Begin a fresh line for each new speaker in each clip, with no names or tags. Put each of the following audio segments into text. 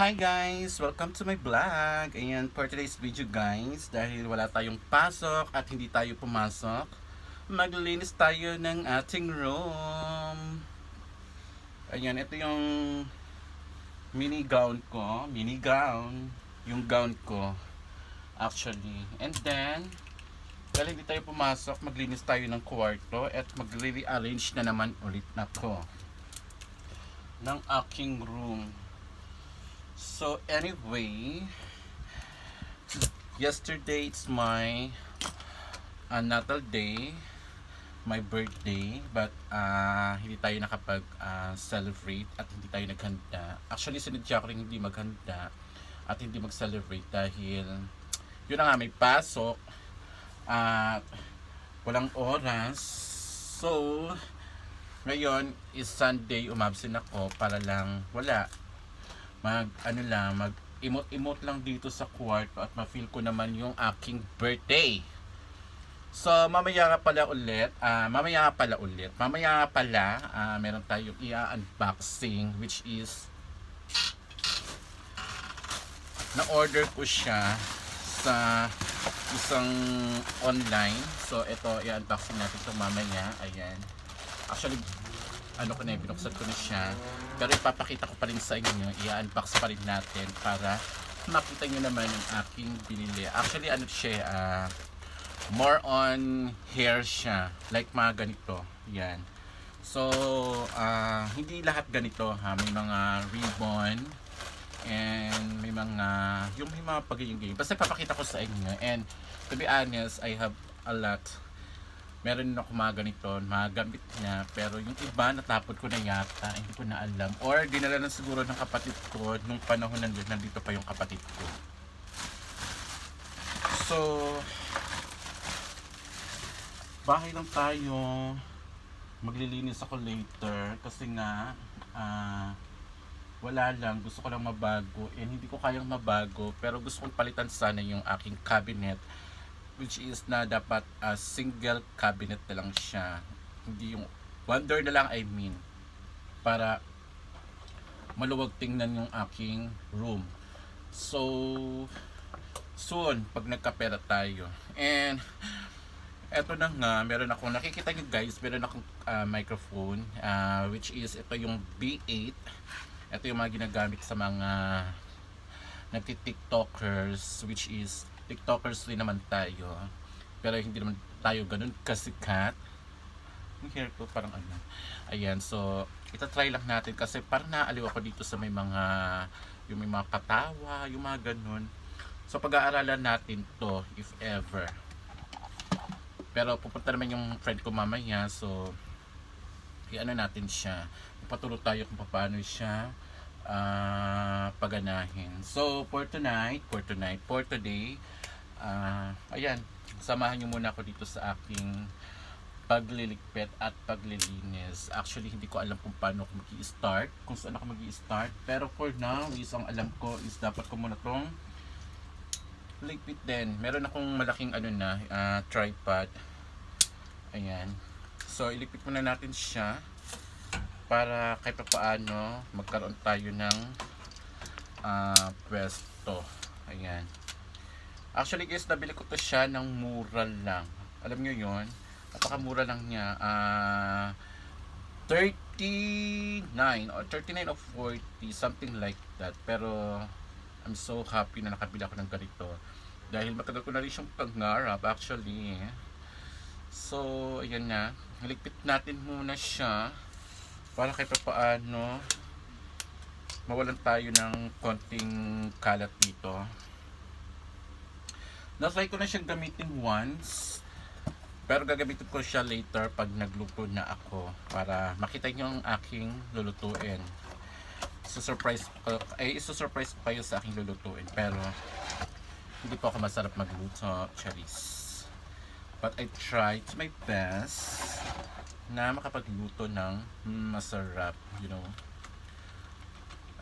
Hi guys! Welcome to my vlog! Ayan, for today's video guys, dahil wala tayong pasok at hindi tayo pumasok, maglinis tayo ng ating room. Ayan, ito yung mini gown ko. Mini gown. Yung gown ko. Actually. And then, dahil hindi tayo pumasok, maglinis tayo ng kwarto at magre-rearrange na naman ulit na ko ng aking room. So anyway, yesterday it's my uh, natal day, my birthday, but uh, hindi tayo nakapag uh, celebrate at hindi tayo naghanda. Actually, sinadya ko rin hindi maghanda at hindi mag-celebrate dahil yun na nga, may pasok at walang oras. So, ngayon is Sunday, umabsent ako para lang wala mag ano lang mag imot-imot lang dito sa kwarto at ma-feel ko naman yung aking birthday. So mamaya nga pala ulit, ah mamaya nga pala ulit. Mamaya nga pala ah meron tayong i-unboxing which is na order ko siya sa isang online. So ito i-unboxing natin ito mamaya. Ayan. Actually ano ko na binuksan ko na siya. Pero ipapakita ko pa rin sa inyo, i-unbox pa rin natin para makita nyo naman yung aking binili. Actually, ano siya, ah, more on hair siya. Like mga ganito. Yan. So, ah, hindi lahat ganito ha. May mga ribbon and may mga, yung may mga pagiging Basta ipapakita ko sa inyo. And to be honest, I have a lot meron ako mga ganito, mga gamit niya, pero yung iba natapon ko na yata, hindi ko na alam. Or dinala na siguro ng kapatid ko nung panahon nandito, nandito pa yung kapatid ko. So, bahay lang tayo. Maglilinis ako later kasi nga, ah, wala lang, gusto ko lang mabago and hindi ko kayang mabago pero gusto kong palitan sana yung aking cabinet which is na dapat a single cabinet na lang siya. Hindi yung one door na lang I mean para maluwag tingnan yung aking room. So soon pag nagkapera tayo. And eto na nga, meron akong nakikita nyo guys, meron akong ah, microphone ah, which is ito yung B8. Ito yung mga ginagamit sa mga nagti-tiktokers which is tiktokers rin naman tayo. Pero hindi naman tayo ganun kasikat. Yung hair ko parang ano. Ayan so itatry lang natin kasi parang naaliw ako dito sa may mga yung may mga katawa yung mga ganun. So pag-aaralan natin to if ever. Pero pupunta naman yung friend ko mamaya so i-ano natin siya. Paturo tayo kung paano siya ah paganahin. So, for tonight, for tonight, for today, ah ayan, samahan nyo muna ako dito sa aking pagliligpit at paglilinis. Actually, hindi ko alam kung paano ako mag start kung saan ako mag start Pero for now, is ang alam ko is dapat ko muna tong ligpit din. Meron akong malaking ano na, ah, tripod. Ayan. So, iligpit muna natin siya para kahit pa paano magkaroon tayo ng ah, pwesto. Ayan. Actually guys, nabili ko to siya ng mura lang. Alam nyo yon Napakamura lang niya. Ah 39 or 39 or 40, something like that. Pero I'm so happy na nakabili ako ng ganito. Dahil matagal ko na rin siyang pangarap actually. So, ayan na. Haligpit natin muna siya para kahit pa paano mawalan tayo ng konting kalat dito. Na-try ko na siyang gamitin once. Pero gagamitin ko siya later pag nagluto na ako para makita niyo ang aking lulutuin. So-surprise ko, ay iso-surprise ko kayo sa aking lulutuin. Pero hindi po ako masarap magluto, charis. But I tried my best na makapagluto ng masarap, you know.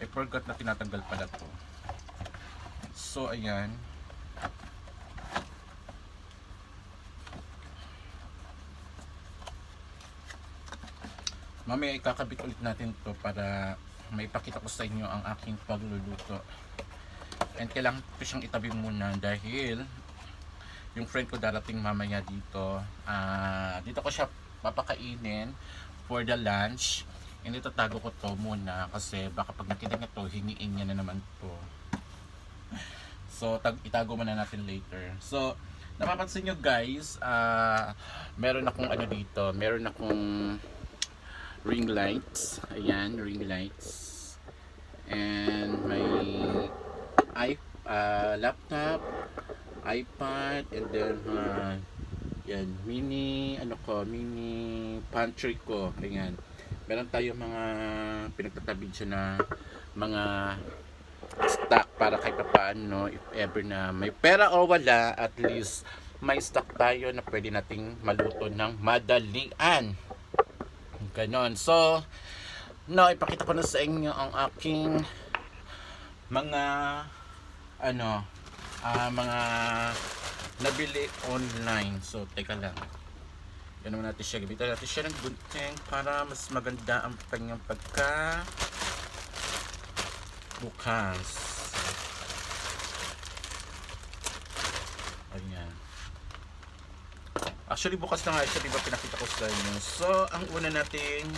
I forgot na tinatanggal pala to. So, ayan. Mamaya ikakabit ulit natin to para may pakita ko sa inyo ang aking pagluluto. And kailangan ko siyang itabi muna dahil yung friend ko darating mamaya dito. Ah, dito ko siya papakainin for the lunch. And itatago ko to muna kasi baka pag nakita niya to, hingiin niya na naman to. So, tag itago muna natin later. So, napapansin nyo guys, ah meron akong ano dito, meron akong ring lights. Ayan, ring lights. And may i ah, laptop, iPad, and then uh, yan, mini, ano ko, mini pantry ko. Ayan. Meron tayo mga pinagtatabi dyan na mga stock para kahit paano if ever na may pera o wala at least may stock tayo na pwede nating maluto ng madalian ganon so no ipakita ko na sa inyo ang aking mga ano ah, mga nabili online so teka lang naman natin siya gamitin natin siya ng gunting para mas maganda ang kanyang pagka bukas. Ayan. Actually, bukas na nga siya, di ba pinakita ko sa inyo. So, ang una nating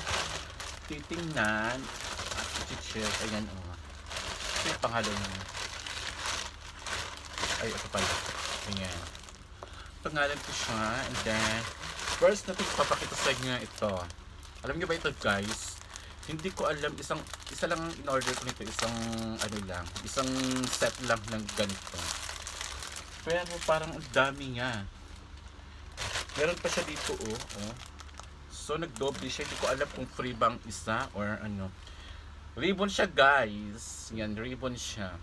titingnan at i-check, ayan o. Oh. Ito yung pangalan niya. Ay, ito pala. Ayan. Pangalan ko siya, and then, first natin papakita sa inyo ito. Alam niyo ba ito, guys? hindi ko alam isang isa lang in order ko nito isang ano lang isang set lang ng ganito pero parang ang dami niya meron pa siya dito oh, oh. so nagdoble siya hindi ko alam kung free bang isa or ano ribbon siya guys yan ribbon siya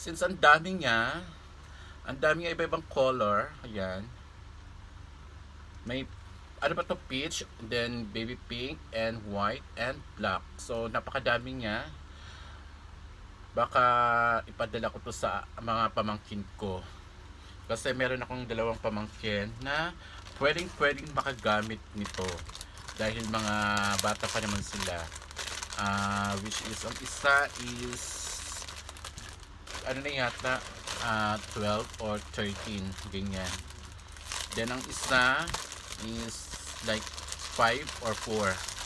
since ang dami niya ang dami niya iba-ibang color ayan may ano ba to peach, then baby pink, and white, and black. So, napakadami niya. Baka ipadala ko to sa mga pamangkin ko. Kasi meron akong dalawang pamangkin na pwedeng pwedeng makagamit nito. Dahil mga bata pa naman sila. Uh, which is, ang isa is ano na yata uh, 12 or 13 ganyan. Then ang isa is like 5 or 4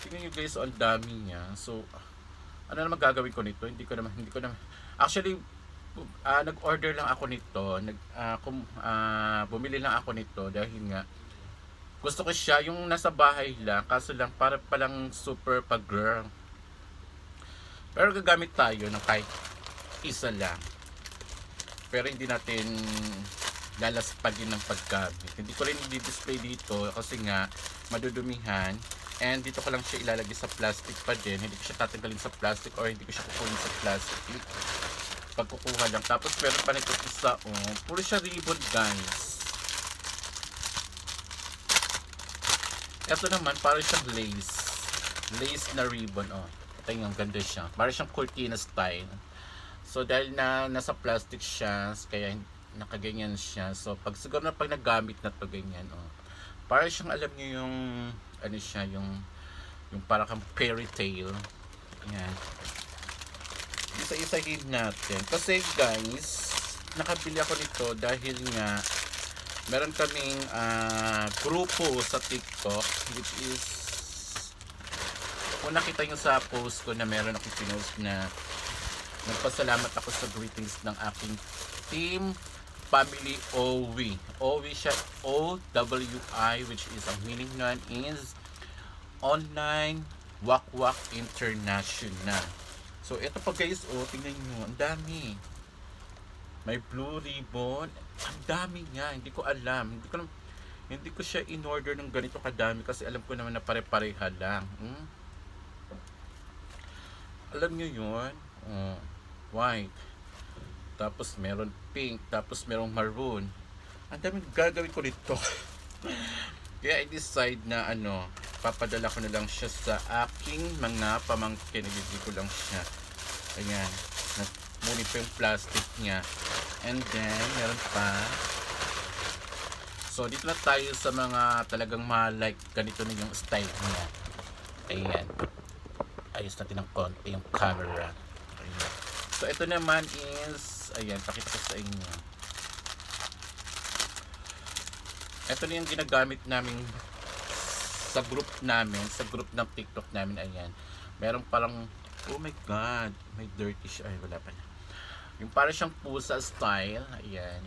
tingnan nyo guys ang dami niya. So ano naman gagawin ko nito? Hindi ko naman hindi ko naman. Actually uh, nag-order lang ako nito. Nag uh, kum, uh, bumili lang ako nito dahil nga gusto ko siya yung nasa bahay lang kaso lang para palang super pag girl pero gagamit tayo ng kahit isa lang pero hindi natin lalaspagin ng paggamit. Hindi ko rin i-display dito kasi nga madudumihan and dito ko lang siya ilalagay sa plastic pa din. Hindi ko siya tatanggalin sa plastic or hindi ko siya kukunin sa plastic. Pagkukuha lang. Tapos meron pa nito isa oh. Puro siya ribbon guys. Ito naman parang siyang lace. Lace na ribbon oh. Ito yung ganda siya. Parang siyang cortina style. So dahil na nasa plastic siya, kaya nakaganyan siya. So, pag siguro na pag nagamit na to ganyan, oh. Para siyang alam niyo yung ano siya, yung yung para kang fairy tale. Yan. Isa-isahin natin. Kasi guys, nakabili ako nito dahil nga meron kaming uh, grupo sa TikTok which is kung nakita nyo sa post ko na meron akong pinost na nagpasalamat ako sa greetings ng aking team family OWI. OWI siya O-W-I which is ang meaning nun is Online Wakwak International. So, ito pa guys, oh, tingnan nyo, ang dami. May blue ribbon. Ang dami niya, hindi ko alam. Hindi ko hindi ko siya in order ng ganito kadami kasi alam ko naman na pare-pareha lang. Hmm? Alam nyo yun? Oh, white tapos meron pink, tapos merong maroon. Ang daming gagawin ko nito. Kaya I decide na ano, papadala ko na lang siya sa aking mga pamangkin. Ibigay ko lang siya. Ayan. Ngunit pa yung plastic niya. And then, meron pa. So, dito na tayo sa mga talagang ma-like ganito na yung style niya. Ayan. ayos natin ng konti yung camera. Ayan. So, ito naman is, ayan, pakita ko sa inyo. Ito na yung ginagamit namin sa group namin, sa group ng TikTok namin, ayan. Meron parang, oh my God, may dirty siya. Ay, wala pa na. Yung parang siyang pusa style, ayan.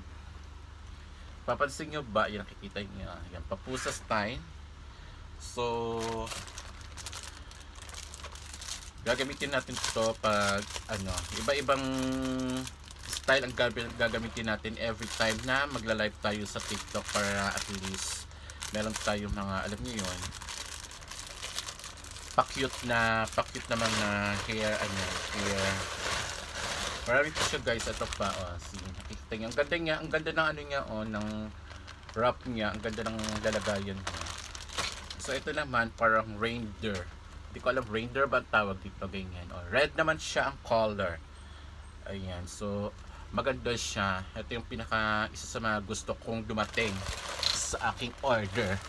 Papansin nyo ba, yan nakikita nyo, ayan, papusa style. So, gagamitin natin to pag ano, iba-ibang style ang gagamitin natin every time na magla-live tayo sa TikTok para at least meron tayo mga alam niyo yun pa-cute na pa-cute na hair ano hair. Marami pa siya guys ito pa oh see nakikita niyo. Ang ganda niya ang ganda ng ano niya oh ng wrap niya ang ganda ng lalagayan niya. So ito naman parang reindeer hindi ko alam reindeer ba tawag dito ganyan. Oh, red naman siya ang color. Ayan so maganda siya. Ito yung pinaka isa sa mga gusto kong dumating sa aking order.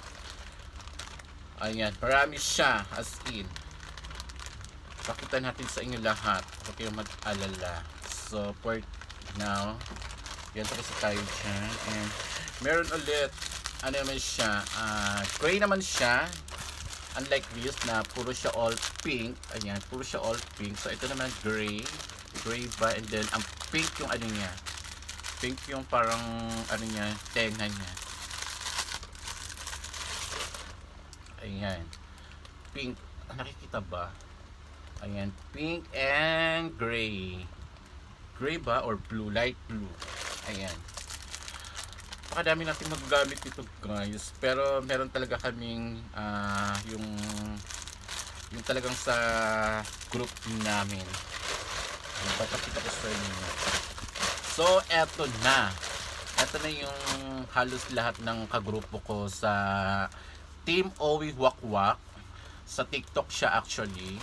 Ayan marami siya as in. Pakita natin sa inyo lahat. Huwag kayong mag-alala. So for now yan tapos tayo dyan. And meron ulit ano naman siya ah, gray naman siya unlike this na puro siya all pink. Ayan puro siya all pink. So ito naman gray. Gray ba? And then ang pink yung ano niya. Pink yung parang ano niya tenga niya. Ayan. Pink ah, nakikita ba? Ayan pink and gray. Gray ba or blue? Light blue. Ayan Pakadami natin magagamit dito guys pero meron talaga kaming ah, yung yung talagang sa group namin Papakita ko sa inyo. So, eto na. Eto na yung halos lahat ng kagrupo ko sa Team Owi Wakwak. Sa TikTok siya actually.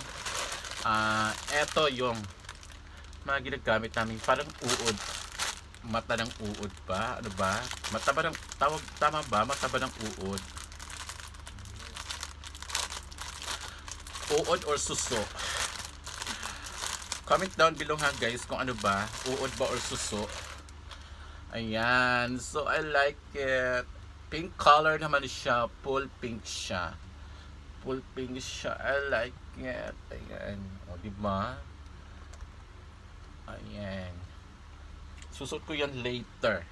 Ah, eto yung mga ginagamit namin parang uod. Mata ng uod ba? Ano ba? Mata ba ng tawag tama ba? Mata ba ng uod? Uod or suso? Comment down below ha guys kung ano ba, uod ba or suso. Ayan, so I like it. Pink color naman siya, full pink siya. Full pink siya, I like it. Ayan, o di ba? Ayan. Susot ko yan later.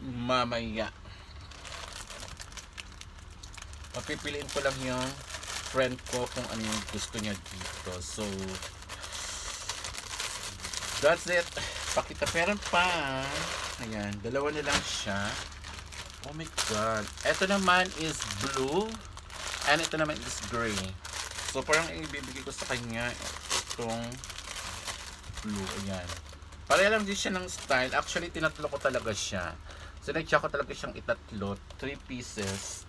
Mamaya. Papipiliin ko lang yung friend ko kung ano yung gusto niya dito. So, That's it. Pakita meron pa. Ayan, dalawa na lang siya. Oh my god. Ito naman is blue. And ito naman is gray. So parang ibibigay ko sa kanya itong blue. Ayan. Pareha lang din siya ng style. Actually, tinatlo ko talaga siya. So nag ko talaga siyang itatlo. 3 pieces.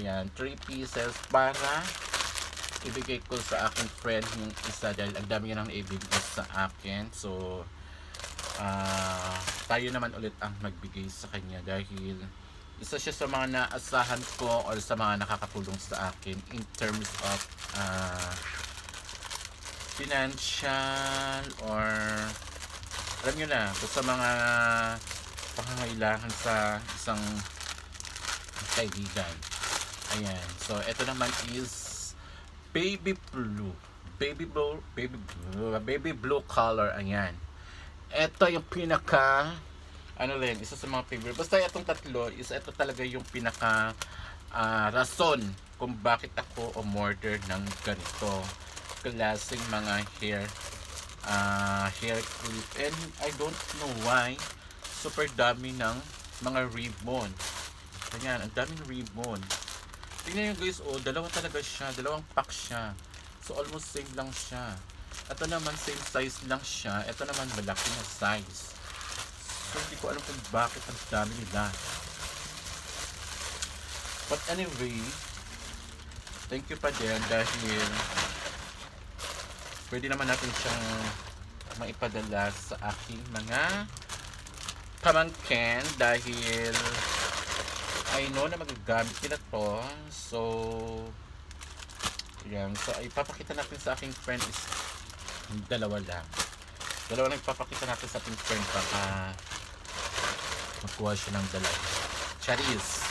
Ayan, 3 pieces para ibigay ko sa aking friend yung isa dahil ang dami niya nang ibibigay sa akin. So, ah tayo naman ulit ang magbigay sa kanya dahil isa siya sa mga naasahan ko or sa mga nakakatulong sa akin in terms of ah financial or alam nyo na, sa mga pangangailangan sa isang kaibigan. Ayan. So, ito naman is baby blue. Baby blue, baby blue, baby blue color. Ayan. Ito yung pinaka ano rin, isa sa mga favorite. Basta itong tatlo, is ito talaga yung pinaka ah, rason kung bakit ako umorder ng ganito klaseng mga hair ah, hair clip. And I don't know why super dami ng mga ribbon. Ayan, ang daming ribbon. Tingnan nyo guys, oh, dalawa talaga siya. Dalawang pack siya. So, almost same lang siya. Ito naman, same size lang siya. Ito naman, malaki na size. So, hindi ko alam kung bakit ang dami nila. But anyway, thank you pa din dahil pwede naman natin siyang maipadala sa aking mga pamangkin dahil I know na magagamit nila to. So, Ayan. So, ay papakita natin sa aking friend is dalawa lang. Dalawa lang ipapakita natin sa ating friend baka magkuha siya ng dalawa. Charis.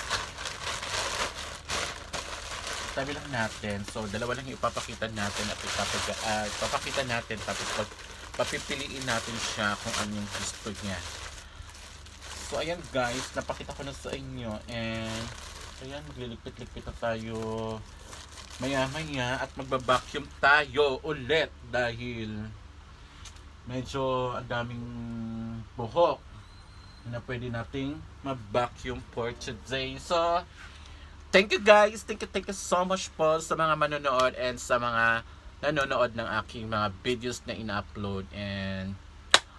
Tabi lang natin. So, dalawa lang ipapakita natin at ipapag, ah, ipapakita natin tapos pag, papipiliin natin siya kung ano yung gusto niya. So, ayan guys, napakita ko na sa inyo and ayan, magliligpit-ligpit na tayo maya-maya at magbabacuum tayo ulit dahil medyo ang daming buhok na pwede nating mag-vacuum for today. So, thank you guys. Thank you, thank you so much po sa mga manonood and sa mga nanonood ng aking mga videos na ina-upload. And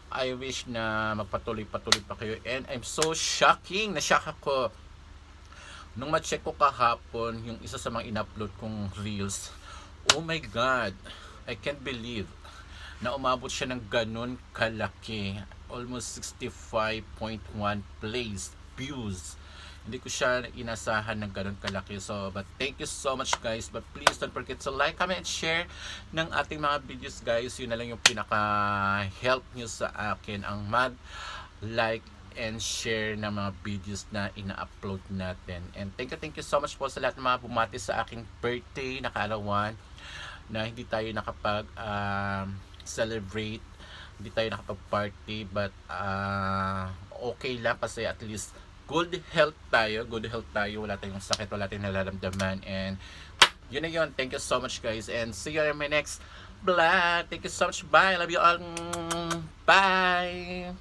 I wish na magpatuloy-patuloy pa kayo. And I'm so shocking. Na-shock ako. Nung ma-check ko kahapon yung isa sa mga in-upload kong reels oh my god I can't believe na umabot siya ng ganun kalaki. Almost 65.1 plays views hindi ko siya inasahan ng ganun kalaki. So but thank you so much guys. But please don't forget to like, comment, share ng ating mga videos guys. Yun na lang yung pinaka help nyo sa akin ang mag like and share ng mga videos na ina-upload natin. And thank you thank you so much po sa lahat ng mga bumati sa aking birthday na kaalawan na hindi tayo nakapag um, celebrate hindi tayo nakapag party but ah, okay lang kasi at least good health tayo good health tayo. Wala tayong sakit wala tayong nararamdaman. And yun na yun. Thank you so much guys. And see you in my next vlog. Thank you so much. Bye. Love you all. Bye